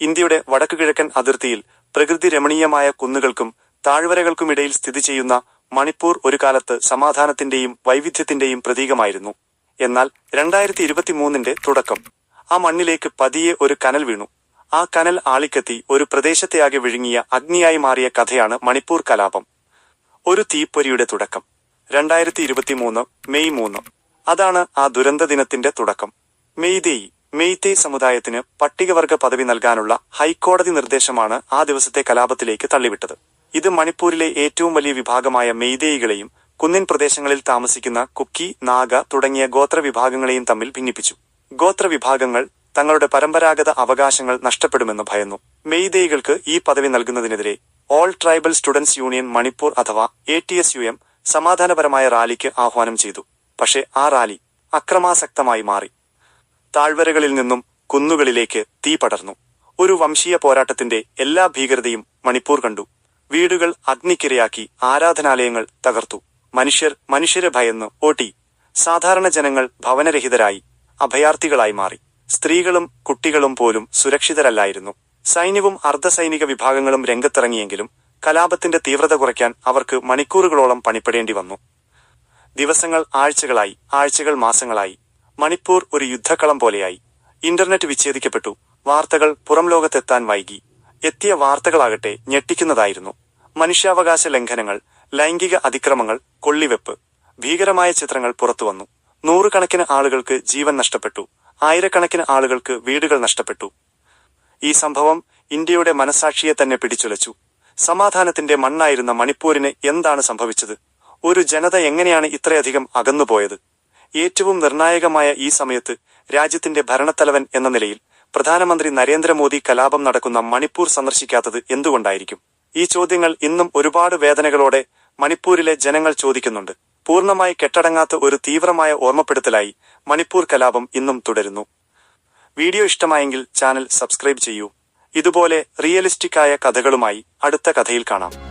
ഇന്ത്യയുടെ വടക്കു കിഴക്കൻ അതിർത്തിയിൽ പ്രകൃതി രമണീയമായ കുന്നുകൾക്കും താഴ്വരകൾക്കുമിടയിൽ സ്ഥിതി ചെയ്യുന്ന മണിപ്പൂർ ഒരു കാലത്ത് സമാധാനത്തിന്റെയും വൈവിധ്യത്തിന്റെയും പ്രതീകമായിരുന്നു. എന്നാൽ രണ്ടായിരത്തി ഇരുപത്തിമൂന്നിന്റെ തുടക്കം ആ മണ്ണിലേക്ക് പതിയെ ഒരു കനൽ വീണു. ആ കനൽ ആളിക്കത്തി ഒരു പ്രദേശത്തെയാകെ വിഴുങ്ങിയ അഗ്നിയായി മാറിയ കഥയാണ് മണിപ്പൂർ കലാപം. ഒരു തീപ്പൊരിയുടെ തുടക്കം. രണ്ടായിരത്തി ഇരുപത്തിമൂന്ന് മെയ് മൂന്ന്. അതാണ് ആ ദുരന്ത ദിനത്തിന്റെ തുടക്കം മെയ്തേയി മെയ്തേ സമുദായത്തിന് പട്ടികവർഗ പദവി നൽകാനുള്ള ഹൈക്കോടതി നിർദ്ദേശമാണ് ആ ദിവസത്തെ കലാപത്തിലേക്ക് തള്ളിവിട്ടത്. ഇത് മണിപ്പൂരിലെ ഏറ്റവും വലിയ വിഭാഗമായ മെയ്തേയികളെയും കുന്നിൻ പ്രദേശങ്ങളിൽ താമസിക്കുന്ന കുക്കി നാഗ തുടങ്ങിയ ഗോത്രവിഭാഗങ്ങളെയും തമ്മിൽ ഭിന്നിപ്പിച്ചു. ഗോത്രവിഭാഗങ്ങൾ തങ്ങളുടെ പരമ്പരാഗത അവകാശങ്ങൾ നഷ്ടപ്പെടുമെന്ന് ഭയന്നു. മെയ്തേയികൾക്ക് ഈ പദവി നൽകുന്നതിനെതിരെ all tribal students union Manipur അഥവാ A T S U M സമാധാനപരമായ റാലിക്ക് ആഹ്വാനം ചെയ്തു. പക്ഷേ ആ റാലി അക്രമാസക്തമായി മാറി. താഴ്വരകളിൽ നിന്നും കുന്നുകളിലേക്ക് തീ പടർന്നു. ഒരു വംശീയ പോരാട്ടത്തിന്റെ എല്ലാ ഭീകരതയും മണിപ്പൂർ കണ്ടു. വീടുകൾ അഗ്നിക്കിരയാക്കി ആരാധനാലയങ്ങൾ തകർത്തു. മനുഷ്യർ മനുഷ്യരെ ഭയന്ന് ഓട്ടി. സാധാരണ ജനങ്ങൾ ഭവനരഹിതരായി അഭയാർത്ഥികളായി മാറി. സ്ത്രീകളും കുട്ടികളും പോലും സുരക്ഷിതരല്ലായിരുന്നു. സൈന്യവും അർദ്ധസൈനിക വിഭാഗങ്ങളും രംഗത്തിറങ്ങിയെങ്കിലും കലാപത്തിന്റെ തീവ്രത കുറയ്ക്കാൻ അവർക്ക് മണിക്കൂറുകളോളം പണിപ്പെടേണ്ടി വന്നു. ദിവസങ്ങൾ ആഴ്ചകളായി ആഴ്ചകൾ മാസങ്ങളായി. മണിപ്പൂർ ഒരു യുദ്ധക്കളം പോലെയായി. ഇന്റർനെറ്റ് വിച്ഛേദിക്കപ്പെട്ടു. വാർത്തകൾ പുറം ലോകത്തെത്താൻ വൈകി. എത്തിയ വാർത്തകളാകട്ടെ ഞെട്ടിക്കുന്നതായിരുന്നു. മനുഷ്യാവകാശ ലംഘനങ്ങൾ ലൈംഗിക അതിക്രമങ്ങൾ കൊള്ളിവെപ്പ്. ഭീകരമായ ചിത്രങ്ങൾ പുറത്തുവന്നു. നൂറുകണക്കിന് ആളുകൾക്ക് ജീവൻ നഷ്ടപ്പെട്ടു. ആയിരക്കണക്കിന് ആളുകൾക്ക് വീടുകൾ നഷ്ടപ്പെട്ടു. ഈ സംഭവം ഇന്ത്യയുടെ മനസാക്ഷിയെ തന്നെ പിടിച്ചുലച്ചു. സമാധാനത്തിന്റെ മണ്ണായിരുന്ന മണിപ്പൂരിന് എന്താണ് സംഭവിച്ചത്? ഒരു ജനത എങ്ങനെയാണ് ഇത്രയധികം അകന്നുപോയത്? ഏറ്റവും നിർണായകമായ ഈ സമയത്ത് രാജ്യത്തിന്റെ ഭരണത്തലവൻ എന്ന നിലയിൽ പ്രധാനമന്ത്രി നരേന്ദ്രമോദി കലാപം നടക്കുന്ന മണിപ്പൂർ സന്ദർശിക്കാത്തത് എന്തുകൊണ്ടായിരിക്കും? ഈ ചോദ്യങ്ങൾ ഇന്നും ഒരുപാട് വേദനകളോടെ മണിപ്പൂരിലെ ജനങ്ങൾ ചോദിക്കുന്നുണ്ട്. പൂർണമായി കെട്ടടങ്ങാത്ത ഒരു തീവ്രമായ ഓർമ്മപ്പെടുത്തലായി മണിപ്പൂർ കലാപം ഇന്നും തുടരുന്നു. വീഡിയോ ഇഷ്ടമായെങ്കിൽ ചാനൽ സബ്സ്ക്രൈബ് ചെയ്യൂ. ഇതുപോലെ റിയലിസ്റ്റിക് ആയ കഥകളുമായി അടുത്ത കഥയിൽ കാണാം.